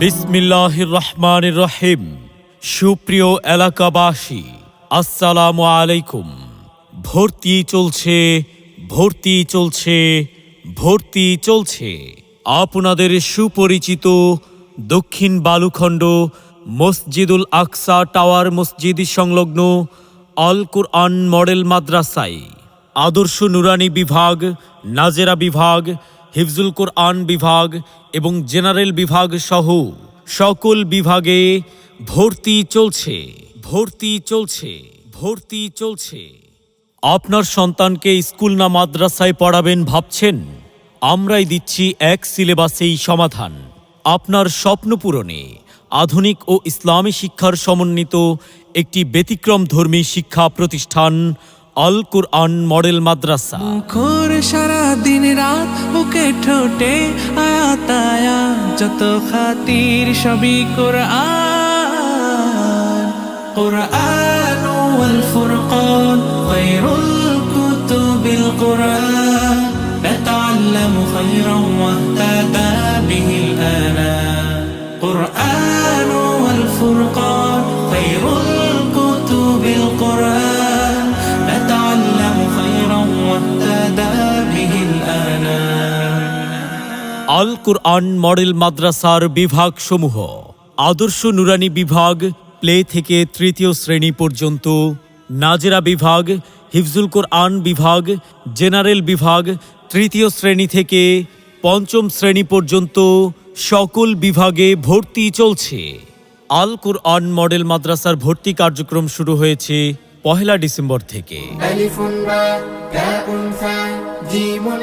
বিসমিল্লাহির রহমানির রহিম সুপ্রিয় এলাকাবাসী, আসসালামু আলাইকুম। ভর্তি চলছে ভর্তি চলছে ভর্তি চলছে। আপনাদের সুপরিচিত দক্ষিণ বালুখণ্ড মসজিদুল আকসা টাওয়ার মসজিদ সংলগ্ন আল কুরআন মডেল মাদ্রাসায় আদর্শ নুরানি বিভাগ, নাজেরা বিভাগ হিফজুল কোরআন বিভাগ এবং জেনারেল বিভাগ সহ সকল বিভাগে ভর্তি চলছে ভর্তি চলছে ভর্তি চলছে। আপনার সন্তানকে স্কুল না মাদ্রাসায় পড়াবেন ভাবছেন? আমরাই দিচ্ছি এক সিলেবাসেই সমাধান। আপনার স্বপ্ন পূরণে আধুনিক ও ইসলামী শিক্ষার সমন্বিত একটি ব্যতিক্রম ধর্মী শিক্ষা প্রতিষ্ঠান আল কুরআন মডেল মাদ্রাসা মুখর সারা দিন রাত বুকে ঠোঁটে আয়াতায়া যত খাতির সবই কোরআন কোরআন ওয়াল ফুরকান খায়রুল কুতুবিল কোরআন نتعلم خيرا واهتدى به الآنام قرآن والفرقان আল কুরআন মডেল মাদ্রাসার বিভাগসমূহ, আদর্শ নুরানি বিভাগ, প্লে থেকে তৃতীয় শ্রেণি পর্যন্ত, নাজেরা বিভাগ, হিফজুল কোরআন বিভাগ, জেনারেল বিভাগ, তৃতীয় শ্রেণি থেকে পঞ্চম শ্রেণি পর্যন্ত সকল বিভাগে ভর্তি চলছে। আল কুরআন মডেল মাদ্রাসার ভর্তি কার্যক্রম শুরু হয়েছে পহেলা ডিসেম্বর থেকে। জিমুল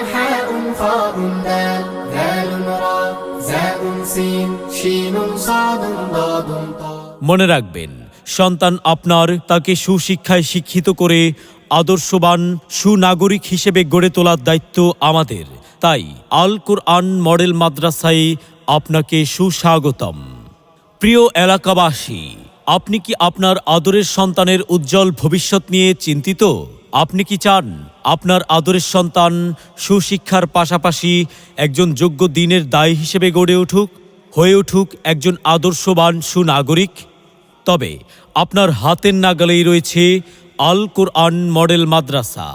মনে রাখবেন, সন্তান আপনার তাকে সুশিক্ষায় শিক্ষিত করে আদর্শবান, সুনাগরিক হিসেবে গড়ে তোলার দায়িত্ব আমাদের। তাই আল কুরআন মডেল মাদ্রাসায় আপনাকে সুস্বাগতম। প্রিয় এলাকাবাসী, আপনি কি আপনার আদরের সন্তানের উজ্জ্বল ভবিষ্যৎ নিয়ে চিন্তিত? আপনি কি চান আপনার আদরের সন্তান সুশিক্ষার পাশাপাশি একজন যোগ্য দিনের দায় হিসেবে গড়ে উঠুক, হয়ে উঠুক একজন আদর্শবান সুনাগরিক? তবে আপনার হাতের নাগালেই রয়েছে আল কোরআন মডেল মাদ্রাসা।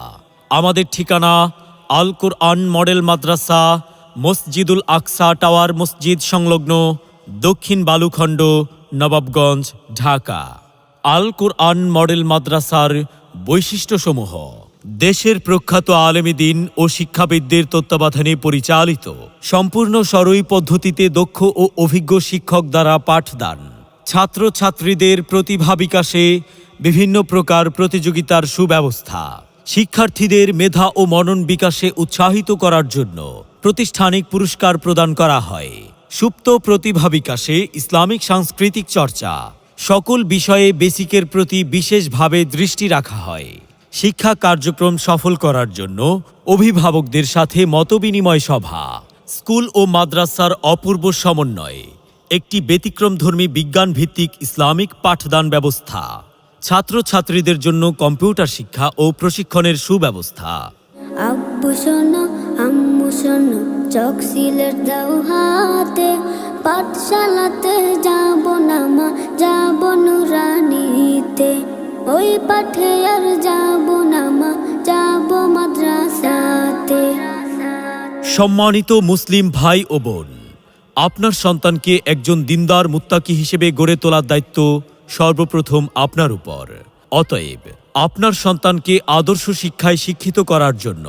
আমাদের ঠিকানা আল কোরআন মডেল মাদ্রাসা, মসজিদুল আকসা টাওয়ার মসজিদ সংলগ্ন দক্ষিণ বালুখণ্ড, নবাবগঞ্জ, ঢাকা। আল কোরআন মডেল মাদ্রাসার বৈশিষ্ট্যসমূহ। দেশের প্রখ্যাত আলেমী দিন ও শিক্ষাবিদদের তত্ত্বাবধানে পরিচালিত। সম্পূর্ণ সরই পদ্ধতিতে দক্ষ ও অভিজ্ঞ শিক্ষক দ্বারা পাঠদান। ছাত্রছাত্রীদের প্রতিভা বিকাশে বিভিন্ন প্রকার প্রতিযোগিতার সুব্যবস্থা। শিক্ষার্থীদের মেধা ও মনন বিকাশে উৎসাহিত করার জন্য প্রতিষ্ঠানিক পুরস্কার প্রদান করা হয়। সুপ্ত প্রতিভা বিকাশে ইসলামিক সাংস্কৃতিক চর্চা। সকল বিষয়ে বেসিকের প্রতি বিশেষভাবে দৃষ্টি রাখা হয়। শিক্ষা কার্যক্রম সফল করার জন্য অভিভাবকদের সাথে মতবিনিময় সভা, স্কুল ও মাদ্রাসার অপূর্ব সমন্বয়, একটি ব্যতিক্রমধর্মী বিজ্ঞান ভিত্তিক ইসলামিক পাঠদান ব্যবস্থা, ছাত্রছাত্রীদের জন্য কম্পিউটার শিক্ষা ও প্রশিক্ষণের সুব্যবস্থা। শোনো চক সিলেট দাও হাতে, পাঠশালাতে যাব না মা, যাব নুরানিতে। ওই পাঠে আর যাব না মা, যাব মাদ্রাসাতে। সম্মানিত মুসলিম ভাই ও বোন, আপনার সন্তানকে একজন দিনদার মুত্তাকি হিসেবে গড়ে তোলার দায়িত্ব সর্বপ্রথম আপনার উপর। অতএব আপনার সন্তানকে আদর্শ শিক্ষায় শিক্ষিত করার জন্য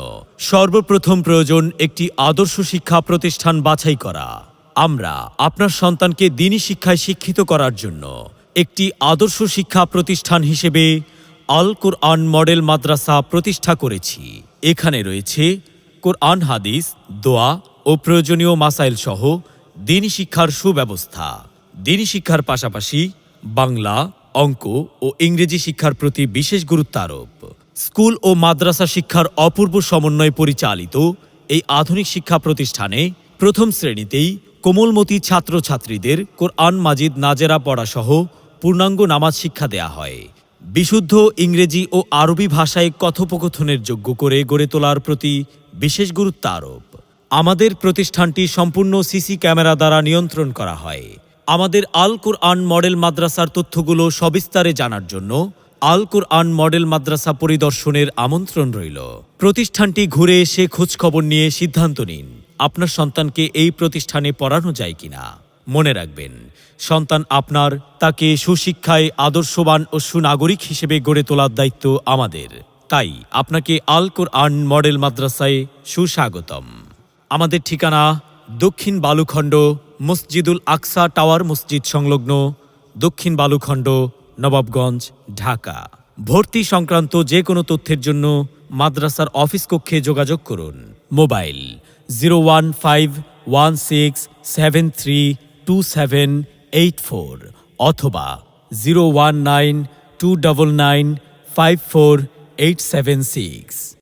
সর্বপ্রথম প্রয়োজন একটি আদর্শ শিক্ষা প্রতিষ্ঠান বাছাই করা। আমরা আপনার সন্তানকে দিনী শিক্ষায় শিক্ষিত করার জন্য একটি আদর্শ শিক্ষা প্রতিষ্ঠান হিসেবে আল কোরআন মডেল মাদ্রাসা প্রতিষ্ঠা করেছি। এখানে রয়েছে কোরআন হাদিস, দোয়া ও প্রয়োজনীয় মাসাইল সহ দিনী শিক্ষার সুব্যবস্থা। দিনী শিক্ষার পাশাপাশি বাংলা অঙ্ক ও ইংরেজি শিক্ষার প্রতি বিশেষ গুরুত্ব আরোপ। স্কুল ও মাদ্রাসা শিক্ষার অপূর্ব সমন্বয় পরিচালিত এই আধুনিক শিক্ষা প্রতিষ্ঠানে প্রথম শ্রেণীতেই কোমলমতি ছাত্রছাত্রীদের কোরআন মাজিদ নাজেরা পড়াসহ পূর্ণাঙ্গ নামাজ শিক্ষা দেয়া হয়। বিশুদ্ধ ইংরেজি ও আরবি ভাষায় কথোপকথনের যোগ্য করে গড়ে তোলার প্রতি বিশেষ গুরুত্ব আরোপ। আমাদের প্রতিষ্ঠানটি সম্পূর্ণ সিসি ক্যামেরা দ্বারা নিয়ন্ত্রণ করা হয়। আমাদের আল কুরআন মডেল মাদ্রাসার তথ্যগুলো সবিস্তারে জানার জন্য আল কুরআন মডেল মাদ্রাসা পরিদর্শনের আমন্ত্রণ রইল। প্রতিষ্ঠানটি ঘুরে এসে খোঁজখবর নিয়ে সিদ্ধান্ত নিন, আপনার সন্তানকে এই প্রতিষ্ঠানে পড়ানো যায় কিনা। মনে রাখবেন, সন্তান আপনার, তাকে সুশিক্ষায় আদর্শবান ও সুনাগরিক হিসেবে গড়ে তোলার দায়িত্ব আমাদের। তাই আপনাকে আল কোরআন মডেল মাদ্রাসায় সুস্বাগতম। আমাদের ঠিকানা দক্ষিণ বালুখণ্ড মসজিদুল আকসা টাওয়ার মসজিদ সংলগ্ন দক্ষিণ বালুখণ্ড, নবাবগঞ্জ, ঢাকা। ভর্তি সংক্রান্ত যে কোনো তথ্যের জন্য মাদ্রাসার অফিস কক্ষে যোগাযোগ করুন। Mobile zero one five one six seven three two seven eight four অথবা zero one nine two double nine five four eight seven six.